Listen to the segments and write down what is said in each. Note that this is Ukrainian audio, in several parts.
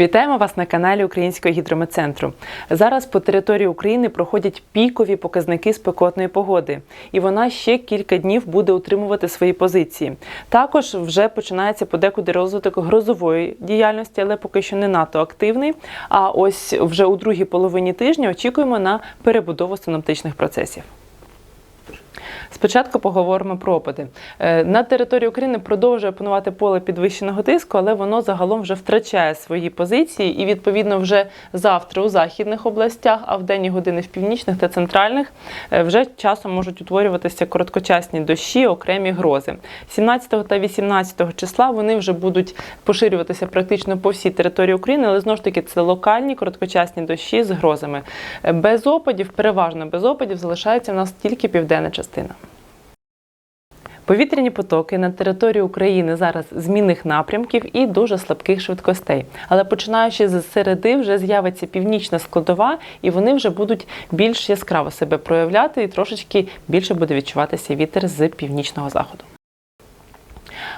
Вітаємо вас на каналі Українського гідрометцентру. Зараз по території України проходять пікові показники спекотної погоди, і вона ще кілька днів буде утримувати свої позиції. Також вже починається подекуди розвиток грозової діяльності, але поки що не надто активний. А ось вже у другій половині тижня очікуємо на перебудову синоптичних процесів. Спочатку поговоримо про опади. Е, На території України продовжує панувати поле підвищеного тиску, але воно загалом вже втрачає свої позиції, і відповідно вже завтра у західних областях, а в денні години в північних та центральних е, вже часом можуть утворюватися короткочасні дощі, окремі грози. 17 та 18 числа вони вже будуть поширюватися практично по всій території України, але знову ж таки це локальні короткочасні дощі з грозами. Е, Без опадів, переважно без опадів, залишається в нас тільки південна частина. Повітряні потоки на території України зараз змінних напрямків і дуже слабких швидкостей. Але починаючи з середи, вже з'явиться північна складова, і вони вже будуть більш яскраво себе проявляти, і трошечки більше буде відчуватися вітер з північного заходу.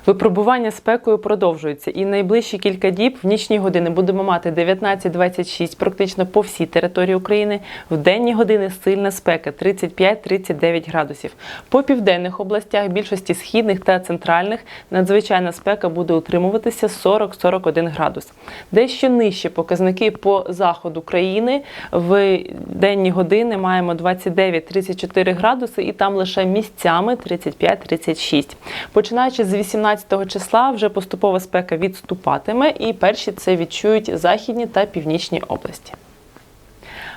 Випробування спекою продовжується, і найближчі кілька діб в нічні години будемо мати 19-26 практично по всій території України. В денні години сильна спека 35-39 градусів. По південних областях, більшості східних та центральних, надзвичайна спека буде утримуватися 40-41 градус. Дещо нижче показники по заходу країни. В денні години маємо 29-34 градуси, і там лише місцями 35-36. Починаючи з 18 числа вже поступова спека відступатиме, і перші це відчують західні та північні області.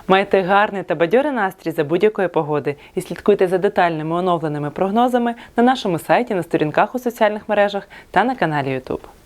Майте гарний та бадьорий настрій за будь-якої погоди і слідкуйте за детальними оновленими прогнозами на нашому сайті, на сторінках у соціальних мережах та на каналі YouTube.